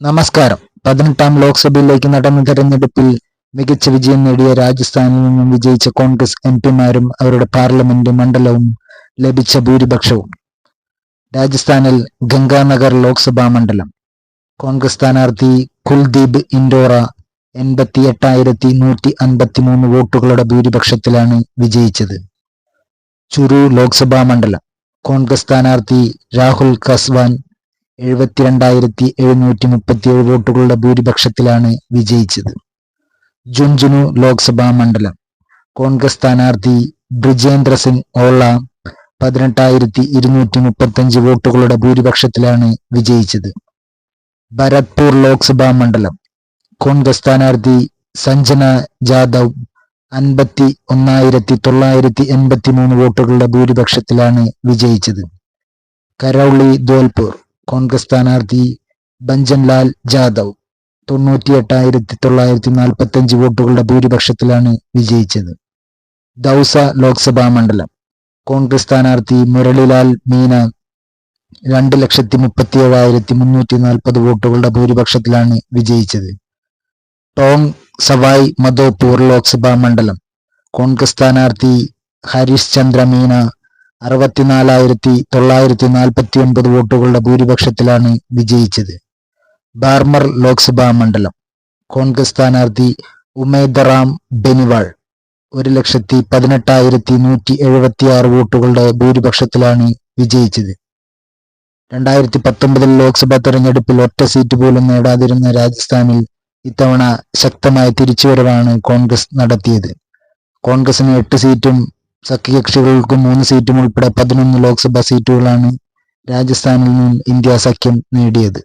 നമസ്കാരം. പതിനെട്ടാം ലോക്സഭയിലേക്ക് നടന്ന തെരഞ്ഞെടുപ്പിൽ മികച്ച വിജയം നേടിയ രാജസ്ഥാനിൽ നിന്നും വിജയിച്ച കോൺഗ്രസ് എം പിമാരും അവരുടെ പാർലമെന്റ് മണ്ഡലവും ലഭിച്ച ഭൂരിപക്ഷവും. രാജസ്ഥാനിൽ ഗംഗാനഗർ ലോക്സഭാ മണ്ഡലം. കോൺഗ്രസ് സ്ഥാനാർത്ഥി കുൽദീപ് ഇൻഡോറ എൺപത്തി എട്ടായിരത്തി നൂറ്റി അൻപത്തി മൂന്ന് വോട്ടുകളുടെ ഭൂരിപക്ഷത്തിലാണ് വിജയിച്ചത്. ചുരു ലോക്സഭാ മണ്ഡലം. കോൺഗ്രസ് സ്ഥാനാർത്ഥി രാഹുൽ കസ്വാൻ എഴുപത്തിരണ്ടായിരത്തി എഴുന്നൂറ്റി മുപ്പത്തിയേഴ് വോട്ടുകളുടെ ഭൂരിപക്ഷത്തിലാണ് വിജയിച്ചത്. ജുൻജുനു ലോക്സഭാ മണ്ഡലം. കോൺഗ്രസ് സ്ഥാനാർത്ഥി ബ്രിജേന്ദ്ര സിംഗ് ഓള പതിനെട്ടായിരത്തി ഇരുന്നൂറ്റി മുപ്പത്തഞ്ച് വോട്ടുകളുടെ ഭൂരിപക്ഷത്തിലാണ് വിജയിച്ചത്. ഭരത്പൂർ ലോക്സഭാ മണ്ഡലം. കോൺഗ്രസ് സ്ഥാനാർത്ഥി സഞ്ജന ജാദവ് അൻപത്തി ഒന്നായിരത്തി തൊള്ളായിരത്തി എൺപത്തി മൂന്ന് വോട്ടുകളുടെ ഭൂരിപക്ഷത്തിലാണ് വിജയിച്ചത്. കരൗളി ധോൽപൂർ. കോൺഗ്രസ് സ്ഥാനാർത്ഥി ബഞ്ചൻലാൽ ജാദവ് തൊണ്ണൂറ്റി എട്ടായിരത്തി തൊള്ളായിരത്തി നാൽപ്പത്തി അഞ്ച് വോട്ടുകളുടെ ഭൂരിപക്ഷത്തിലാണ് വിജയിച്ചത്. ദൗസ ലോക്സഭാ മണ്ഡലം. കോൺഗ്രസ് സ്ഥാനാർത്ഥി മുരളിലാൽ മീന രണ്ട് ലക്ഷത്തി മുപ്പത്തി ഏഴായിരത്തി മുന്നൂറ്റി നാൽപ്പത് വോട്ടുകളുടെ ഭൂരിപക്ഷത്തിലാണ് വിജയിച്ചത്. ടോങ് സവായ് മധോപൂർ ലോക്സഭാ മണ്ഡലം. കോൺഗ്രസ് സ്ഥാനാർത്ഥി ഹരീഷ് ചന്ദ്ര മീന അറുപത്തിനാലായിരത്തി തൊള്ളായിരത്തി നാൽപ്പത്തി ഒൻപത് വോട്ടുകളുടെ ഭൂരിപക്ഷത്തിലാണ് വിജയിച്ചത്. ബാർമർ ലോക്സഭാ മണ്ഡലം. കോൺഗ്രസ് സ്ഥാനാർത്ഥി ഉമേദറാം ബെനിവാൾ ഒരു ലക്ഷത്തി പതിനെട്ടായിരത്തി നൂറ്റി എഴുപത്തി ആറ് വോട്ടുകളുടെ ഭൂരിപക്ഷത്തിലാണ് വിജയിച്ചത്. രണ്ടായിരത്തി പത്തൊമ്പതിൽ ലോക്സഭാ തെരഞ്ഞെടുപ്പിൽ ഒറ്റ സീറ്റ് പോലും നേടാതിരുന്ന രാജസ്ഥാനിൽ ഇത്തവണ ശക്തമായ തിരിച്ചുവരവാണ് കോൺഗ്രസ് നടത്തിയത്. കോൺഗ്രസിന് എട്ട് സീറ്റും സഖ്യകക്ഷികൾക്ക് മൂന്ന് സീറ്റും ഉൾപ്പെടെ പതിനൊന്ന് ലോക്സഭാ സീറ്റുകളാണ് രാജസ്ഥാനിൽ നിന്നും ഇന്ത്യ സഖ്യം നേടിയത്.